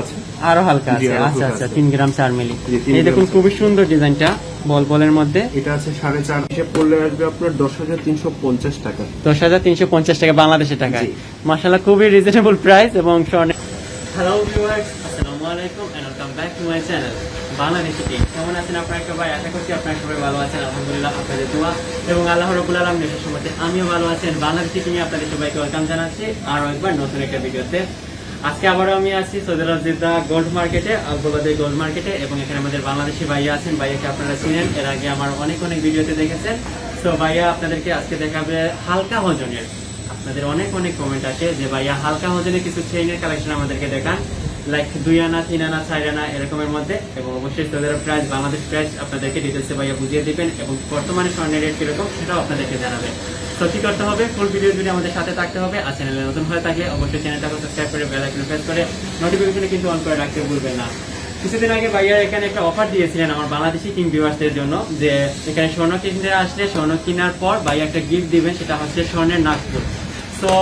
আছে। আরও হালকা আছে। আচ্ছা আচ্ছা তিন গ্রাম চার মিলি। এই দেখুন খুবই সুন্দর ডিজাইনটা বল বলের মধ্যে। এটা আছে সাড়ে চার। হিসেব করলে আসবে আপনার দশ হাজার তিনশো পঞ্চাশ টাকা। দশ হাজার তিনশো পঞ্চাশ টাকা বাংলাদেশের টাকায়। মাসাল্লাহ খুবই রিজনেবল প্রাইস এবং হ্যালো ভিউয়ার্স আসসালামু আলাইকুম and welcome back to my channel Bangladeshi team. কেমন আছেন আপনারা সবাই? আশা করছি আপনারা সবাই ভালো আছেন আলহামদুলিল্লাহ আপনাদের দোয়া। এবং আল্লাহ রবুল আলম সময়তে আমিও ভালো আছেন বাংলাদেশি টিমে আপনাদের সবাইকে ওয়েলকাম জানাচ্ছি। আরও একবার নতুন একটা ভিডিওতে আজকে আবারও আমি আছি সৌদি গোল্ড মার্কেটে আলগোবাদে গোল্ড মার্কেটে এবং এখানে আমাদের বাংলাদেশি ভাইয়া আছেন। ভাইয়াকে আপনারা চিনেন, এর আগে আমার অনেক অনেক ভিডিওতে দেখেছেন। তো ভাইয়া আপনাদেরকে আজকে দেখাবে হালকা ওজনের আপনাদের অনেক অনেক কমেন্ট আছে যে, ভাইয়া, হালকা ওজনে কিছু চেইনের কালেকশন আমাদেরকে দেখান। লাইক দুই আনা তিন আনা চার আনা এরকমের মধ্যে, এবং অবশ্যই আরব প্রাইস বাংলাদেশ প্রাইস আপনাদেরকে ডিটেলসে ভাইয়া বুঝিয়ে দিবেন, এবং বর্তমানে স্বর্ণের রেট কীরকম সেটাও আপনাদেরকে জানাবে তো কি করতে হবে? ফুল ভিডিও জুড়ে আমাদের সাথে থাকতে হবে, আর চ্যানেলে নতুন হয়ে থাকলে অবশ্যই চ্যানেলটাকে সাবস্ক্রাইব করে বেল আইকনে প্রেস করে নোটিফিকেশনে কিন্তু অন করে রাখতে ভুলবেন না। কিছুদিন আগে ভাইয়া এখানে একটা অফার দিয়েছিলেন আমার বাংলাদেশি কিং ভিউয়ার্সদের জন্য, যে এখানে স্বর্ণ কিনতে আসলে স্বর্ণ কেনার পর ভাইয়া একটা গিফট দিবেন, সেটা হচ্ছে স্বর্ণের নাগপুর তো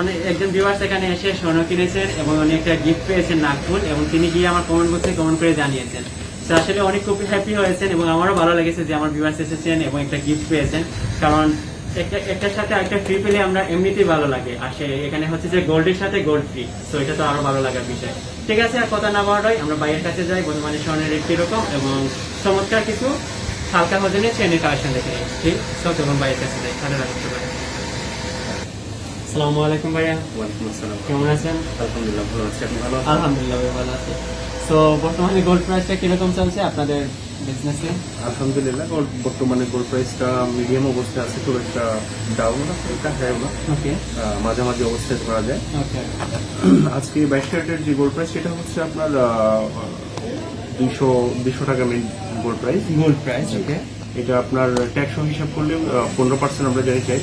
অনেক একজন ভিউয়ার্স এখানে এসে স্বর্ণ কিনেছেন এবং উনি একটা গিফট পেয়েছেন নাগপুর এবং তিনি গিয়ে আমার কমেন্ট বক্সে কমেন্ট করে জানিয়েছেন। তো আসলে অনেক খুব হ্যাপি হয়েছেন এবং আমারও ভালো লেগেছে যে আমার ভিউয়ার্স এসেছেন এবং একটা গিফট পেয়েছেন। কারণ একটা, একটার সাথে একটা ফ্রি পেলে আমরা এমনিতেই ভালো লাগে। আর সে এখানে হচ্ছে যে গোল্ডের সাথে গোল্ড ফ্রি তো এটা তো আরও ভালো লাগার বিষয়। ঠিক আছে, আর কথা না বাড়াই, আমরা বাইরের কাছে যাই, বর্তমানে স্বর্ণের রেট কীরকম এবং চমৎকার কিছু হালকা ওজনে চেনের কালেকশন দেখে ঠিক? তো তখন বাইরের কাছে যাই তাহলে রাখতে পারি আসসালামু আলাইকুম ভাইয়া। ওয়ালাইকুম আসসালাম। কেমন আছেন? আলহামদুলিল্লাহ ভালো আছি। আপনি ভালো আলহামদুলিল্লাহ ভালো আছি। তো বর্তমানে গোল্ড প্রাইসটা কীরকম চলছে আপনাদের বিজনেসে আলহামদুলিল্লাহ গোল্ড- বর্তমানে গোল্ড প্রাইসটা মিডিয়াম অবস্থায় আছে খুব একটা ডাউন একটা হাই না। ওকে মাঝামাঝি অবস্থায় ধরা যায়। ওকে আজকে বাইশ ক্যারেটের যে গোল্ড প্রাইস সেটা হচ্ছে আপনার দুইশো দুইশো টাকা main gold price gold price okay এটা আপনার ট্যাক্স হিসাব করলে পনেরো পার্সেন্ট আমরা জানি চাই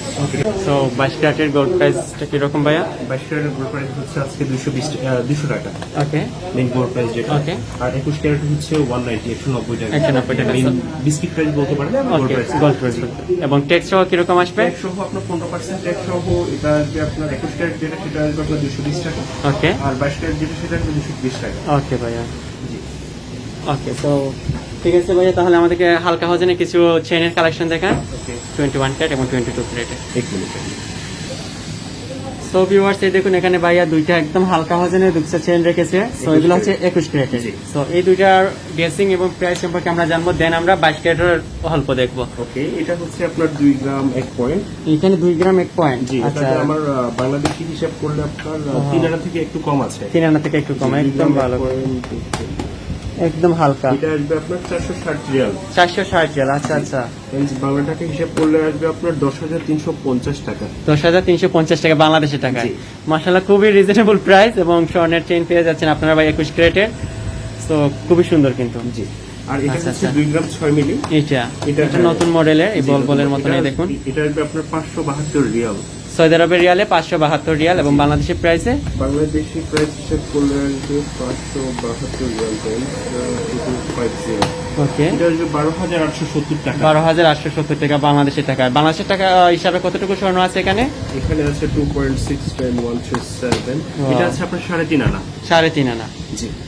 তো বাইশ ক্যারেটের গোল্ড প্রাইসটা কীরকম ভাইয়া? বাইশ ক্যারেটের গোল্ড প্রাইস হচ্ছে আজকে দুশো বিশ দুশো টাকা। ওকে মেন গোল্ড প্রাইস যেটা। ওকে আর একুশ ক্যারেট হচ্ছে ওয়ান নাইনটি একশো নব্বই টাকা। 190 টাকা। মেন বিস্কিট প্রাইস বলতে পারেন গোল্ড প্রাইস গোল্ড প্রাইস এবং ট্যাক্স সহ কীরকম আসবে? ট্যাক্স সহ আপনার পনেরো পার্সেন্ট ট্যাক্স সহ এটা আসবে আপনার একুশ ক্যারেট যেটা সেটা আসবে আপনার দুশো বিশ টাকা। ওকে আর বাইশ ক্যারেট যেটা সেটা আসবে দুশো বিশ টাকা। ওকে ভাইয়া। জি। ওকে তো ঠিক আছে ভাইয়া তাহলে আমাদেরকে হালকা ওজনে কিছু চেনের কালেকশন দেখান। টোয়েন্টি ওয়ান ক্যারেট এবং টোয়েন্টি টু ক্যারেটে এক মিনিট সো ভিউয়ার্স এই দেখুন এখানে ভাইয়া দুইটা একদম হালকা ওজনের দুটো চেন রেখেছে। সো এগুলো হচ্ছে একুশ ক্যারেটের সো এই দুইটার ড্রেসিং এবং প্রাইস সম্পর্কে আমরা জানব দেন আমরা বাইশ ক্যারেটের অল্প দেখব। ওকে এটা হচ্ছে আপনার দুই গ্রাম এক পয়েন্ট এখানে দুই গ্রাম এক পয়েন্ট জি আচ্ছা। আমার বাংলাদেশি হিসাব করলে আপনার তিন আনা থেকে একটু কম আছে। তিন আনা থেকে একটু কম একদম ভালো। একদম হালকা। এটা আসবে আপনার চারশো ষাট রিয়াল। চারশো ষাট জেল আচ্ছা আচ্ছা। বাংলা টাকা হিসাব করলে আসবে আপনার দশ হাজার তিনশো পঞ্চাশ টাকা। দশ হাজার তিনশো পঞ্চাশ টাকা বাংলাদেশের টাকায়। জি। মাসাল্লাহ খুবই রিজনেবল প্রাইস এবং স্বর্ণের চেন পেয়ে যাচ্ছেন আপনারা ভাই একুশ ক্যারেটের। তো খুবই সুন্দর কিন্তু। জি। আর এটা আচ্ছা, হচ্ছে আচ্ছা। দুই গ্রাম ছয় মিলি। এটা এটা নতুন মডেলের এই বল বলের এটা- মতন এই দেখুন। এটা আসবে আপনার পাঁচশো বাহাত্তর রিয়াল। সৌদি আরবের রিয়ালে পাঁচশো বাহাত্তর রিয়াল এবং বাংলাদেশের প্রাইসে? বাংলাদেশি প্রাইস হিসাব করলে পাঁচশো বাহাত্তর রিয়াল ওকে। বারো হাজার আটশো সত্তর টাকা। বারো হাজার আটশো সত্তর টাকা বাংলাদেশের টাকা। বাংলাদেশের টাকা হিসাবে কতটুকু স্বর্ণ আছে এখানে? এখানে আছে two point six one three seven এটা আছে আপনার সাড়ে তিন আনা। সাড়ে তিন আনা।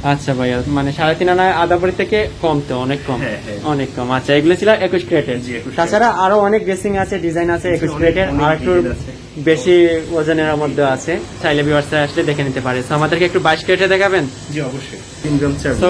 আচ্ছা ভাইয়া মানে সাড়ে তিন আনা আদা বাড়ি থেকে কম তো অনেক কম? হ্যাঁ, হ্যাঁ। অনেক কম। আচ্ছা এগুলো ছিল একুশ ক্রেটের তাছাড়া আরও অনেক ড্রেসিং আছে ডিজাইন আছে একুশ ক্রেটের আর একটু বেশি ওজনের মধ্যে আছে। চাইলে ভিউয়ার্স আসলে দেখে নিতে পারে। তো আমাদেরকে একটু বাইশ ক্রেটে দেখাবেন? জি অবশ্যই।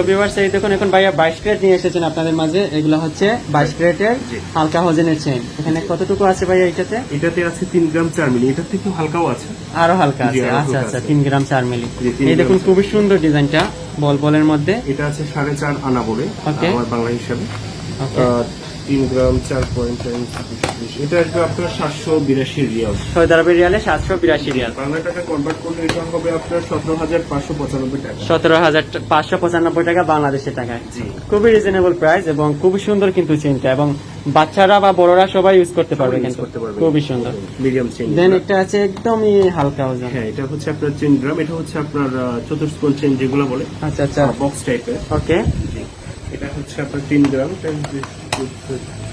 ভিউয়ার্স এই দেখুন এখন ভাইয়া বাইশ ক্রেট নিয়ে এসেছেন আপনাদের মাঝে। এগুলো হচ্ছে বাইশ ক্রেটের হালকা ওজনের চেন এখানে কতটুকু আছে ভাইয়া এটাতে? এটাতে আছে তিন গ্রাম মিলি। এটার থেকে হালকাও আছে। আরও হালকা আছে। আচ্ছা আচ্ছা গ্রাম চার মিলি। এই দেখুন খুবই সুন্দর ডিজাইনটা বল বলের মধ্যে। এটা আছে সাড়ে চার আনা বলে আমার বাংলা হিসাবে। তিন গ্রাম চার পয়েন্ট এটা আসবে আপনার সাতশো বিরাশি রিয়াল। আরবের রিয়ালে সাতশো বিরাশি রিয়াল। বাংলা টাকা কনভার্ট করলে এটা হবে আপনার সতেরো হাজার পাঁচশো পঁচানব্বই টাকা। সতেরো হাজার পাঁচশো পঁচানব্বই টাকা বাংলাদেশের টাকায়। জি। খুবই রিজনেবল প্রাইস এবং খুবই সুন্দর কিন্তু চেনটা এবং বাচ্চারা বা বড়রা সবাই ইউজ করতে পারবে কিন্তু। করতে পারবে। খুবই সুন্দর। মিডিয়াম চেন দেন একটা আছে একদমই হালকা ওজন। হ্যাঁ এটা হচ্ছে আপনার চেন গ্রাম এটা হচ্ছে আপনার চতুষ্কোণ চেন যেগুলো বলে। আচ্ছা আচ্ছা। বক্স টাইপের ওকে এটা হচ্ছে আপনার তিন গ্রাম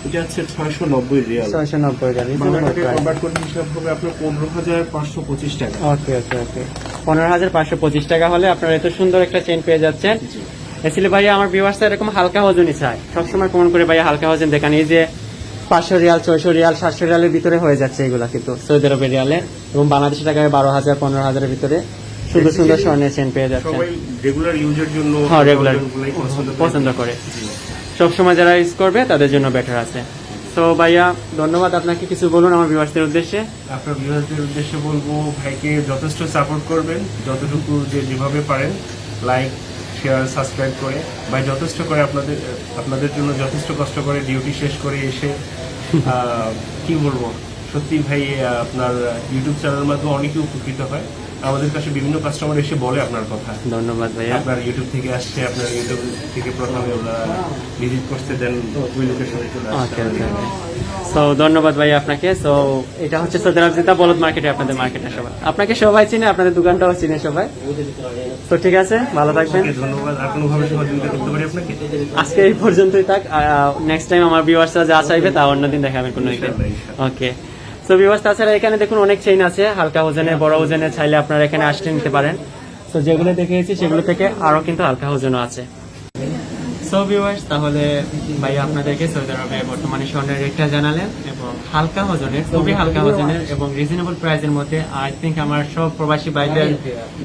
এটা হচ্ছে ছয়শো নব্বই রিয়াল ছয়শো নব্বই টাকা বাংলা রিজনেবল টাকায় প্রাইস কনভার্ট করলে হিসাব হবে আপনার পনেরো হাজার পাঁচশো পঁচিশ টাকা। ওকে ওকে ওকে। পনেরো হাজার পাঁচশো পঁচিশ টাকা হলে আপনারা এত সুন্দর একটা চেন পেয়ে যাচ্ছেন। এসিলে ভাইয়া আমার ভিউয়ার্স এরকম হালকা ওজনই চায়। সবসময় প্রমাণ করে ভাইয়া হালকা ওজন দেখান এই যে পাঁচশো রিয়াল ছয়শো রিয়াল সাতশো রিয়ালের ভিতরে হয়ে যাচ্ছে এগুলা কিন্তু সৌদি আরবের রিয়ালে। এবং বাংলাদেশি টাকায় বারো হাজার পনেরো হাজারের ভিতরে সুন্দর সুন্দর স্বর্ণের চেন পেয়ে রেগুলার ইউজের জন্য হ্যাঁ, পছন্দ করে। সবসময় যারা ইউজ করবে, তাদের জন্য বেটার আছে। তো ভাইয়া, ধন্যবাদ আপনাকে কিছু বলুন আমার ভিউয়ার্সদের উদ্দেশ্যে। আপনার ভিউয়ারদের উদ্দেশ্যে বলব, ভাইকে যথেষ্ট সাপোর্ট করবেন, যতটুকু যে যেভাবে পারেন লাইক শেয়ার সাবস্ক্রাইব করে। ভাই, যথেষ্ট করে আপনাদের আপনাদের জন্য যথেষ্ট কষ্ট করে ডিউটি শেষ করে এসে কি বলব? সত্যি ভাই আপনার ইউটিউব চ্যানেলের মাধ্যমে অনেকে উপকৃত হয়। আমাদের কাছে বিভিন্ন কাস্টমার এসে বলে আপনার কথা। ধন্যবাদ ভাইয়া। আপনার ইউটিউব থেকে আসছে আপনার ইউটিউব থেকে প্রথমে ওরা ভিজিট করতে দেন ওই লোকেশনে চলে আসছে সো ধন্যবাদ ভাই আপনাকে। সো এটা হচ্ছে সৌদি আরব বলদ মার্কেটে আপনাদের মার্কেটে সবাই। আপনাকে সবাই চিনে আপনাদের দোকানটাও চিনে সবাই। তো ঠিক আছে ভালো থাকবেন। ধন্যবাদ। আর কোনোভাবে সহযোগিতা করতে পারি আপনাকে? আজকে এই পর্যন্তই থাক। নেক্সট টাইম আমার ভিউয়ার্সরা যা চাইবে তা অন্যদিন দেখাবেন কোনো। ওকে সো ভিউয়ার্স তাছাড়া এখানে দেখুন অনেক চেইন আছে। হালকা ওজনে, বড় ওজনে চাইলে আপনারা এখানে আসতে নিতে পারেন। তো যেগুলো দেখিয়েছি, সেগুলো থেকে আরও কিন্তু হালকা ওজনও আছে। সো ভিউয়ার্স তাহলে ভাই আপনাদেরকে সৌদি আরবে বর্তমানে স্বর্ণের রেটটা জানালেন এবং হালকা ওজনের, খুবই হালকা ওজনের এবং রিজনেবল প্রাইসের মধ্যে আই থিঙ্ক আমার সব প্রবাসী ভাইদের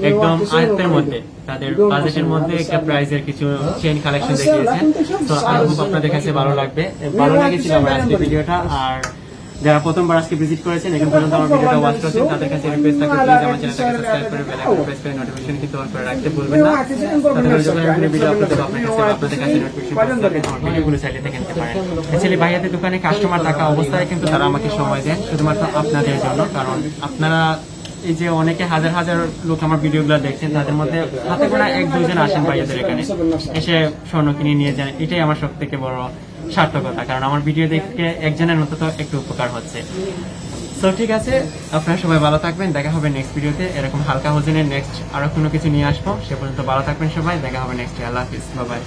একদম আয়ত্তের মধ্যে, তাদের বাজেটের মধ্যে একটা প্রাইসের কিছু চেন কালেকশন দেখিয়েছেন তো আই হোপ আপনাদের কাছে ভালো লাগবে। ভালো লেগেছিল আমার আজকে ভিডিওটা, আর যারা প্রথমবার আজকে ভিজিট করেছেন, এখন পর্যন্ত আমার ভিডিওটা ওয়াচ করছেন, তাদের কাছে রিকোয়েস্ট থাকে প্লিজ আমার চ্যানেলটাকে সাবস্ক্রাইব করে বেল আইকন প্রেস করে নোটিফিকেশন কিন্তু অন করে রাখতে ভুলবেন না। করে যখন আমি ভিডিও আপলোড দেবো, আপনার কাছে আপনাদের কাছে নোটিফিকেশন আমার ভিডিওগুলো চাইলে দেখে নিতে পারেন। অ্যাকচুয়ালি ভাইয়াদের দোকানে কাস্টমার থাকা অবস্থায় কিন্তু তারা আমাকে সময় দেন, শুধুমাত্র আপনাদের জন্য, কারণ আপনারা এই যে অনেকে হাজার হাজার লোক আমার ভিডিওগুলো দেখছেন, তাদের মধ্যে হাতে গোনা এক দুজন আসেন ভাইয়াদের এখানে। এসে স্বর্ণ কিনে নিয়ে যান, এটাই আমার সব থেকে বড় সার্থকতা, কারণ আমার ভিডিও দেখতে একজনের অন্তত একটু উপকার হচ্ছে। তো ঠিক আছে, আপনারা সবাই ভালো থাকবেন, দেখা হবে নেক্সট ভিডিওতে এরকম হালকা ওজনের নেক্সট আরও কোনো কিছু নিয়ে আসব। সে পর্যন্ত ভালো থাকবেন সবাই, দেখা হবে নেক্সট আল্লাহ হাফিজ বাই